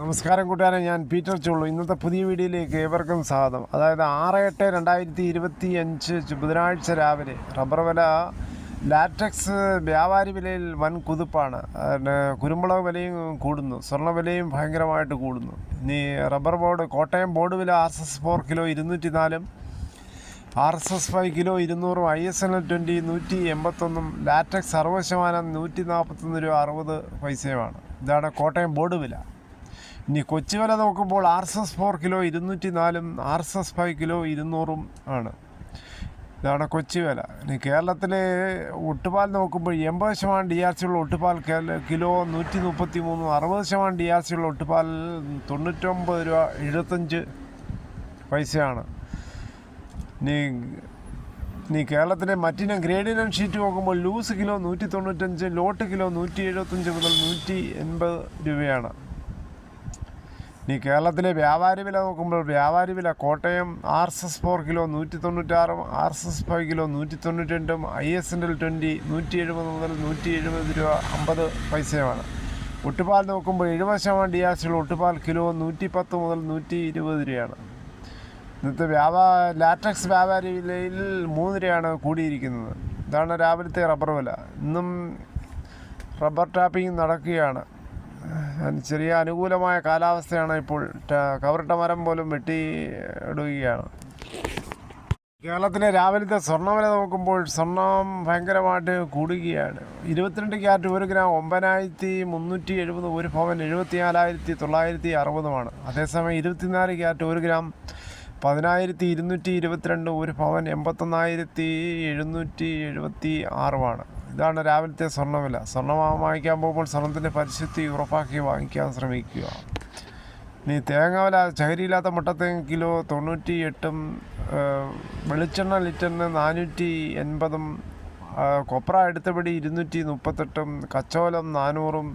നമസ്കാരം കൂട്ടുകാരെ ഞാൻ പീറ്റർ ചുള്ളു. ഇന്നത്തെ പുതിയ വീഡിയോയിലേക്ക് ഏവർക്കും സ്വാഗതം. അതായത് ആറ് എട്ട് രണ്ടായിരത്തി ഇരുപത്തി അഞ്ച് ബുധനാഴ്ച രാവിലെ റബ്ബർ വില ലാറ്റക്സ് വ്യാപാരി വിലയിൽ വൻ കുതിപ്പാണ്. കുരുമുളക് വിലയും കൂടുന്നു. സ്വർണ വിലയും ഭയങ്കരമായിട്ട് കൂടുന്നു. ഇനി റബ്ബർ ബോർഡ് കോട്ടയം ബോർഡ് വില R S S four kilo ഇരുന്നൂറ്റി നാലും R S S five kilo ഇരുന്നൂറും I S N L twenty നൂറ്റി എൺപത്തൊന്നും ലാറ്റക്സ് അറുപത് ശതമാനം നൂറ്റി നാൽപ്പത്തൊന്ന് രൂപ അറുപത് പൈസയുമാണ്. ഇതാണ് കോട്ടയം ബോർഡ് വില. ഇനി കൊച്ചി വില നോക്കുമ്പോൾ R S S four kilo ഇരുന്നൂറ്റി നാലും R S S five kilo ഇരുന്നൂറും ആണ്. ഇതാണ് കൊച്ചി വില ഇനി കേരളത്തിലെ ഒട്ടുപാൽ നോക്കുമ്പോൾ എൺപത് ശതമാനം ഡി ആർ സി ഉള്ള ഒട്ടുപാൽ കിലോ നൂറ്റി മുപ്പത്തി മൂന്നും അറുപത് ശതമാനം ഡി ആർ സി ഉള്ള ഒട്ടുപാൽ തൊണ്ണൂറ്റൊമ്പത് രൂപ എഴുപത്തഞ്ച് പൈസയാണ്. ഇനി ഇനി കേരളത്തിലെ മറ്റിനം ഗ്രേഡിനം ഷീറ്റ് നോക്കുമ്പോൾ ലൂസ് കിലോ നൂറ്റി തൊണ്ണൂറ്റഞ്ച് ലോട്ട് കിലോ നൂറ്റി എഴുപത്തഞ്ച് മുതൽ നൂറ്റി എൺപത് രൂപയാണ്. ഇനി കേരളത്തിലെ വ്യാപാരി വില നോക്കുമ്പോൾ വ്യാപാരി വില Kottayam R S S four kilo നൂറ്റി തൊണ്ണൂറ്റാറും R S S five kilo നൂറ്റി തൊണ്ണൂറ്റി രണ്ടും I S N L twenty നൂറ്റി എഴുപത് മുതൽ നൂറ്റി എഴുപത് രൂപ അമ്പത് പൈസയുമാണ്. ഒട്ടുപാൽ നോക്കുമ്പോൾ എഴുപത് ശതമാനം ഡിയാസുള്ള ഒട്ടുപാൽ കിലോ നൂറ്റി പത്ത് മുതൽ നൂറ്റി ഇരുപത് രൂപയാണ്. ഇന്നത്തെ വ്യാപാ ലാറ്റക്സ് വ്യാപാരി വിലയിൽ മൂന്ന് രൂപയാണ് കൂടിയിരിക്കുന്നത്. ഇതാണ് രാവിലത്തെ റബ്ബർ വില. ഇന്നും റബ്ബർ ടാപ്പിംഗ് നടക്കുകയാണ്. ചെറിയ അനുകൂലമായ കാലാവസ്ഥയാണ് ഇപ്പോൾ കവറിട്ട മരം പോലും വെട്ടി ഇടുകയാണ്. കേരളത്തിലെ രാവിലത്തെ സ്വർണവില നോക്കുമ്പോൾ സ്വർണം ഭയങ്കരമായിട്ട് കൂടുകയാണ്. ഇരുപത്തിരണ്ട് ക്യാരറ്റ് ഒരു ഗ്രാം ഒമ്പതിനായിരത്തി മുന്നൂറ്റി എഴുപത് ഒരു പവൻ എഴുപത്തിനാലായിരത്തി തൊള്ളായിരത്തി അറുപതുമാണ്. അതേസമയം ഇരുപത്തിനാല് ക്യാരറ്റ് ഒരു ഗ്രാം പതിനായിരത്തി ഇരുന്നൂറ്റി ഇരുപത്തിരണ്ട് ഒരു പവൻ എൺപത്തൊന്നായിരത്തി എഴുന്നൂറ്റി എഴുപത്തി ആറുമാണ്. ഇതാണ് രാവിലത്തെ സ്വർണവില സ്വർണം വാങ്ങിക്കാൻ പോകുമ്പോൾ സ്വർണത്തിന്റെ പരിശുദ്ധി ഉറപ്പാക്കി വാങ്ങിക്കാൻ ശ്രമിക്കുക. ഇനി തേങ്ങ വില ചകരിയില്ലാത്ത മുട്ടത്തേങ്ങ കിലോ തൊണ്ണൂറ്റി എട്ടും വെളിച്ചെണ്ണ ലിറ്ററിന് നാനൂറ്റി എൺപതും കൊപ്ര എടുത്തപടി ഇരുന്നൂറ്റി മുപ്പത്തെട്ടും കച്ചോലം നാനൂറും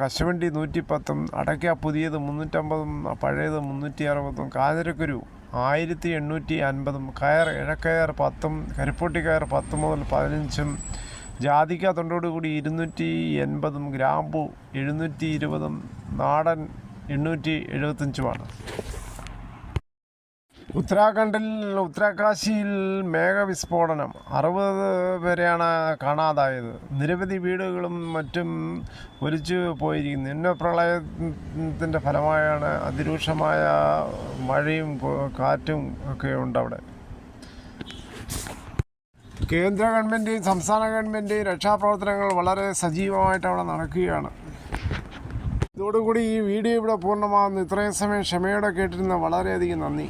കശുവണ്ടി നൂറ്റിപ്പത്തും അടയ്ക്ക പുതിയത് മുന്നൂറ്റമ്പതും പഴയത് മുന്നൂറ്റി അറുപതും കാതിരക്കുരു ആയിരത്തി എണ്ണൂറ്റി അൻപതും കയർ ഇഴക്കയർ പത്തും കരിപ്പൊട്ടി കയർ പത്ത് മുതൽ പതിനഞ്ചും ജാതിക്ക തൊണ്ടോടുകൂടി ഇരുന്നൂറ്റി എൺപതും ഗ്രാമ്പു എഴുന്നൂറ്റി ഇരുപതും നാടൻ എണ്ണൂറ്റി എഴുപത്തഞ്ചുമാണ് ഉത്തരാഖണ്ഡിൽ ഉത്തരാകാശിയിൽ മേഘവിസ്ഫോടനം. അറുപത് പേരെയാണ് കാണാതായത്. നിരവധി വീടുകളും മറ്റും ഒലിച്ചു പോയിരിക്കുന്നു. ഇന്ന പ്രളയത്തിന്റെ ഫലമായാണ് അതിരൂക്ഷമായ മഴയും കാറ്റും ഒക്കെ ഉണ്ട് അവിടെ കേന്ദ്ര ഗവൺമെന്റ് സംസ്ഥാന ഗവൺമെന്റ് രക്ഷാപ്രവർത്തനങ്ങൾ വളരെ സജീവമായിട്ട് അവിടെ നടക്കുകയാണ്. ഇതോടുകൂടി ഈ വീഡിയോ ഇവിടെ പൂർണമാകുന്നു. ഇത്രയും സമയം ക്ഷമയോടെ കേട്ടിരുന്ന വളരെയധികം നന്ദി.